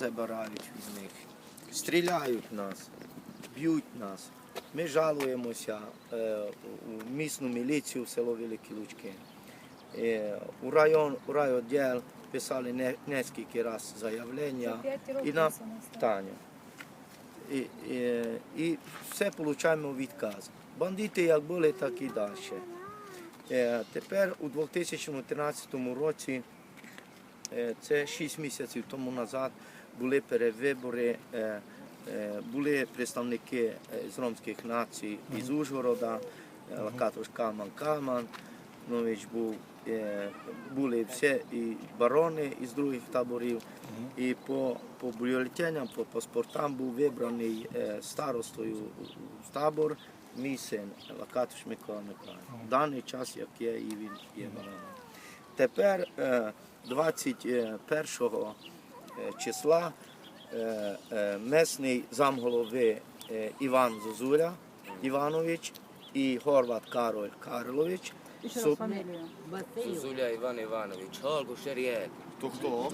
забирають з них, стріляють нас, б'ють нас. Ми жалуємося е, у місну міліцію в село Великі Лучки. Е, у район, у райвідділ писали не, нескільки раз заявлення. І нам Таня. І, і, і все отримуємо відказ. Бандити як були, так і далі. Е, тепер у 2013 році, е, це 6 місяців тому назад, були перевибори, е, е, були представники е, з ромських націй із Ужгорода, Лакатош Калман Калман, Нович був, були всі і барони із других таборів. І по, по бюлетеням, по паспортам був вибраний старостою в табор мій син Лакатуш Микола Миколаївич. В даний час, як є, і він є бароном. Тепер е, 21 е, числа е, е, месний замголови е, Іван Зозуля Іванович і Горват Кароль Карлович. Ще Су- раз фамілію. Зозуля Іван Іванович, Голгу Шерієк, То хто?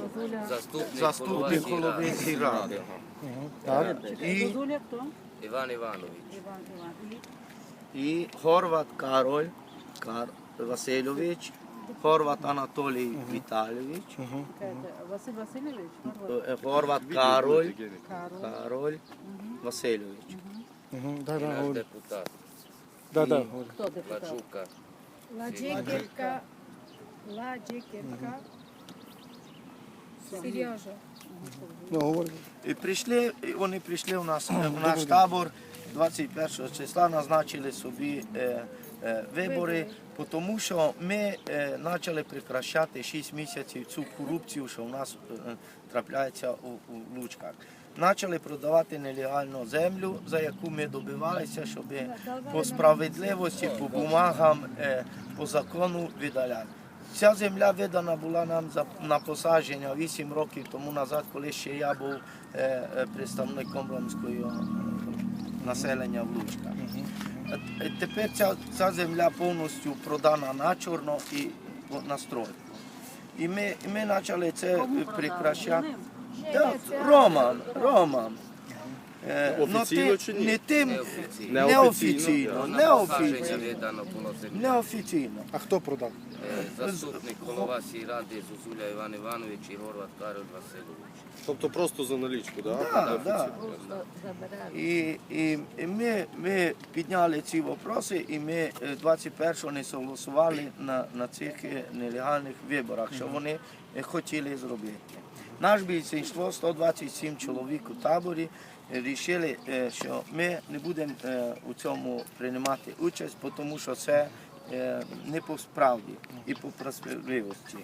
заступник, Заступник голови сільради. сільради. Так. І, Зозуля хто? Іван Іванович. Іван Іван. і Хорват Кароль Кар Васильович, Хорват Анатолій Віталійович, Чекайте, Василь Васильович? Горват? е, Хорват Кароль Карл. Кароль Васильович. Мгм, Да, І да, наш говори. депутат Да, да, І- говори. Хто депутат? Лачука. Ладжиківка, Ладжиківка, Сережа. Ну, говори. І прийшли, і вони прийшли в нас е, в наш табор 21 числа, назначили собі е, е, вибори, тому що ми е, почали прикращати 6 місяців цю корупцію, що в нас е, трапляється у, Лучках. Почали продавати нелегальну землю, за яку ми добивалися, щоб по справедливості, по бумагам, е, по закону видаляти. Ця земля видана була нам за на посадження 8 років тому назад, коли ще я був е, е, представником ромського е, населення в Лучках. Е, Тепер ця, ця земля повністю продана на чорно і на стройку. І ми, і ми почали це прикращати. Да, Роман, Роман. Е, ну, Офіційно ти- чи ні? Не тим, Неофіційно. неофіційно, неофіційно. Неофіційно. А хто продав? Е, Заступник голова сільради Зозуля Іван Іванович і Горват Кароль Васильович. Тобто просто за налічку, да? Да, да. І, і, і ми, ми підняли ці вопроси, і ми е, 21-го не согласували на, на цих е, нелегальних виборах, що вони е, хотіли зробити. Наш бійцейство, 127 чоловік у таборі, вирішили, що ми не будемо е, у цьому приймати участь, тому що це е, не по справді і по справедливості.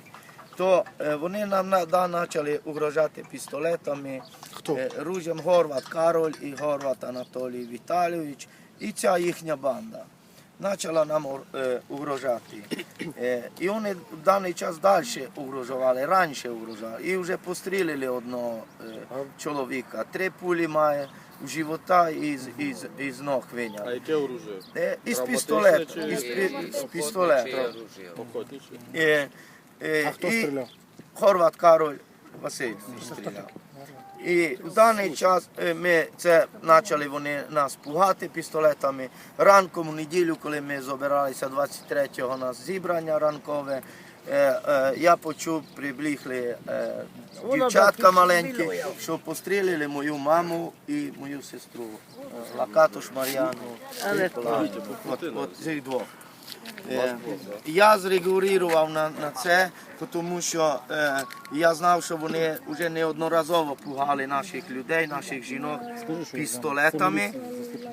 То е, вони нам почали угрожати пістолетами, Хто? е, Ружем Горват Кароль і Горват Анатолій Віталійович і ця їхня банда. Почала нам е, угрожати. Е, і вони в даний час далі угрожували, раніше угрожували. І вже пострілили одного е, чоловіка. Три пулі має живота і з, і з, і ног А виняли. яке оружие? Е, із пістолета. чи- Із, пі- з пістолета. Охотниче? Е, е, А хто і стріляв? Хорват Кароль Васильович стріляв. І в даний час е, ми це почали вони нас пугати пістолетами. Ранком у неділю, коли ми збиралися 23-го на зібрання ранкове, я почув, приблігли е, дівчатка маленькі, що пострілили мою маму і мою сестру е, Лакатуш Мар'яну. От цих двох. Е, Я зреагував на, на це, тому що е, я знав, що вони вже неодноразово пугали наших людей, наших жінок пістолетами.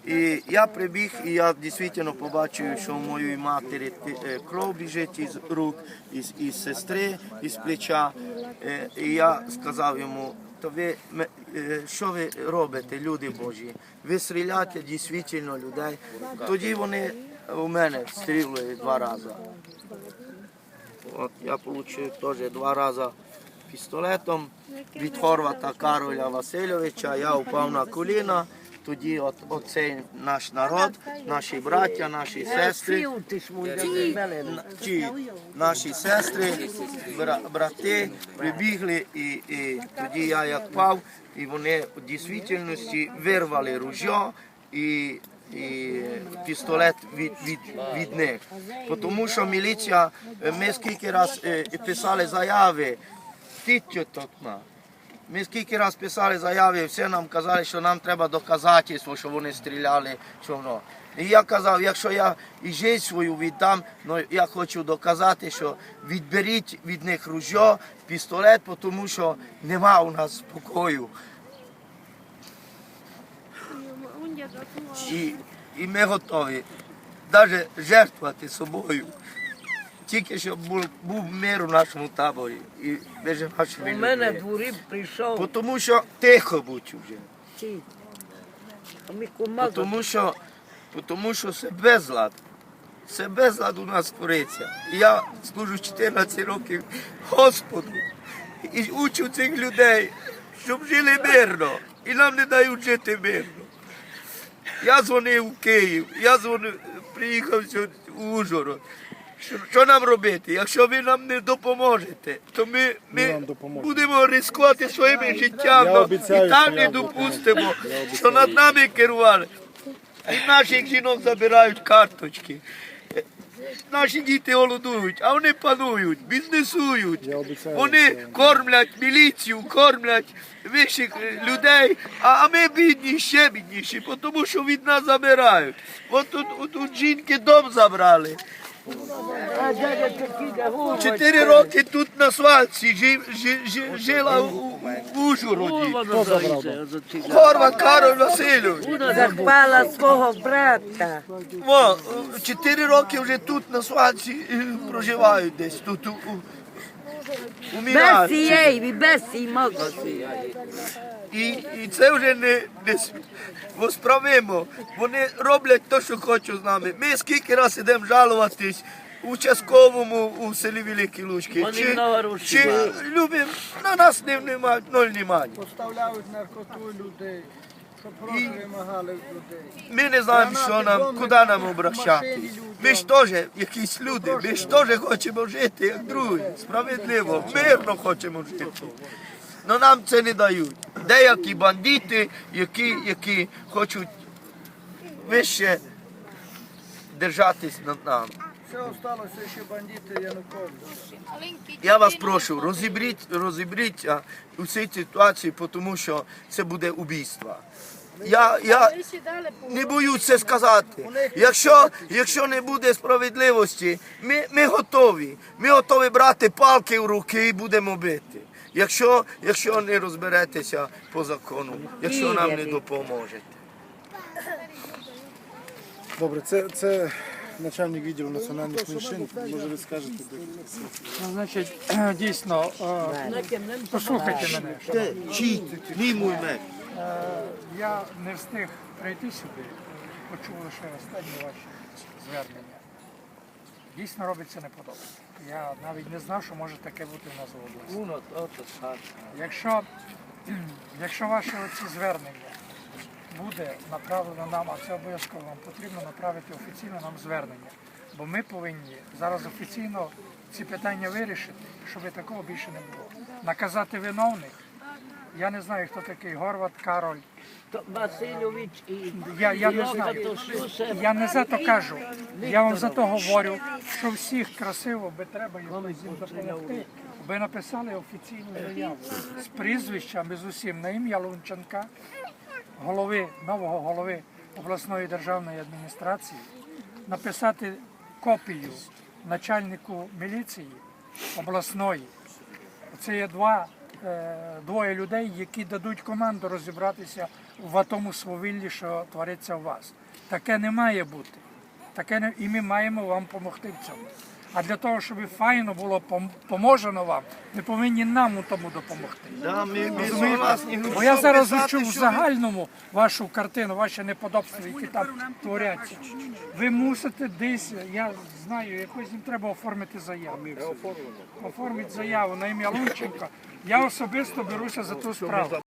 І я прибіг і я дійсно побачив, що у моєї матері е, кров біжить із рук, із, із сестри, із плеча. Е, І я сказав йому, то ви е, що ви робите, люди Божі? Ви стріляєте дійсно людей. Тоді вони у мене стріляли два рази. От я отримав теж два рази пістолетом від Хорвата Кароля Васильовича. Я упав на коліна тоді от, оцей наш народ, наші браття, наші сестри, ті наші сестри, бра- брати прибігли, і, і тоді я як пав, і вони в дійсності вирвали ружьо і, і пістолет від, від, від них. Тому що міліція, е, ми скільки раз е, писали заяви, токма. Ми скільки раз писали заяви, всі нам казали, що нам треба доказательство, що вони стріляли, що воно. І я казав, якщо я і життя свою віддам, ну я хочу доказати, що відберіть від них ружьо, пістолет, тому що нема у нас спокою. І, і ми готові навіть жертвувати собою. Тільки щоб був, був мир у нашому таборі і між нашими У мене дворі прийшов Тому що тихо будь вже. Тому що, тому що це безлад. Це безлад у нас твориться. Я служу 14 років Господу і учу цих людей, щоб жили мирно. І нам не дають жити мирно. Я дзвонив у Київ, я дзвонив, приїхав в Ужгород. Що, що нам робити? Якщо ви нам не допоможете, то ми, ми будемо ризикувати своїми життями і так не допустимо, що над нами керували. І наших жінок забирають карточки. Наші діти голодують, а вони панують, бізнесують. Вони кормлять міліцію, кормлять вищих е, людей, а, ми бідні, ще бідніші, тому що від нас забирають. От тут, тут жінки дом забрали. Чотири роки тут на свалці жив, жи- жи- жила у, у, в Ужгороді. Хорват Кароль Васильович. Захвала свого брата. Чотири роки вже тут на свалці е, проживають десь. Тут у, у, у Без цієї, без цієї могли. І, і це вже не, не восправимо. Вони роблять те, що хочуть з нами. Ми скільки раз ідемо жалуватись участковому у селі Великі Лучки. Вони Чи, чи любимо, на нас не внимають, ноль внимання. Поставляють наркоту людей, щоб гроші вимагали людей. Ми не знаємо, що нам, куди нам обращатись. Ми ж теж якісь люди, ми ж теж хочемо жити, як другі, справедливо, мирно хочемо жити. Но нам це не дають. Деякі бандити, які, які хочуть вище держатись над нами. Все осталося ще бандити Януковича. Я вас прошу, розібріть, розібріться у цій ситуації, тому що це буде убійство. Я, я не боюсь це сказати. Якщо, якщо не буде справедливості, ми, ми готові. Ми готові брати палки в руки і будемо бити. Якщо, якщо не розберетеся по закону, якщо нам не допоможете. Добре, це, це начальник відділу національних меншин. Може ви скажете? Ну, Значить, дійсно, е, послухайте мене. шановні. Чи ні мій меч. Е, Я не встиг прийти сюди, почув лише останні ваші звернення. Дійсно робиться неподобно. Я навіть не знав, що може таке бути в нас в області. Якщо, якщо ваші оці звернення буде направлено нам, а це обов'язково вам потрібно направити офіційно нам звернення. Бо ми повинні зараз офіційно ці питання вирішити, щоб такого більше не було. Наказати виновних. Я не знаю, хто такий Горват Кароль. Васильович і Я, я не знаю. Я не за то кажу. Я вам за то говорю, що всіх красиво би треба якось їм допомогти. Ви написали офіційну заяву з прізвищами з усім на ім'я Лунченка, голови, нового голови обласної державної адміністрації, написати копію начальнику міліції обласної. Це є два, двоє людей, які дадуть команду розібратися в тому свавиллі, що твориться у вас. Таке не має бути. Таке не, і ми маємо вам допомогти в цьому. А для того, щоб файно було поможено вам, ми повинні нам у тому допомогти. Да, ми, ми Розумієте? согласні. Бо я зараз писати, в загальному вашу картину, ваші неподобства, які там творяться. Ви мусите десь, я знаю, якось їм треба оформити заяву. Оформити заяву на ім'я Лунченка. Я особисто беруся за ту справу.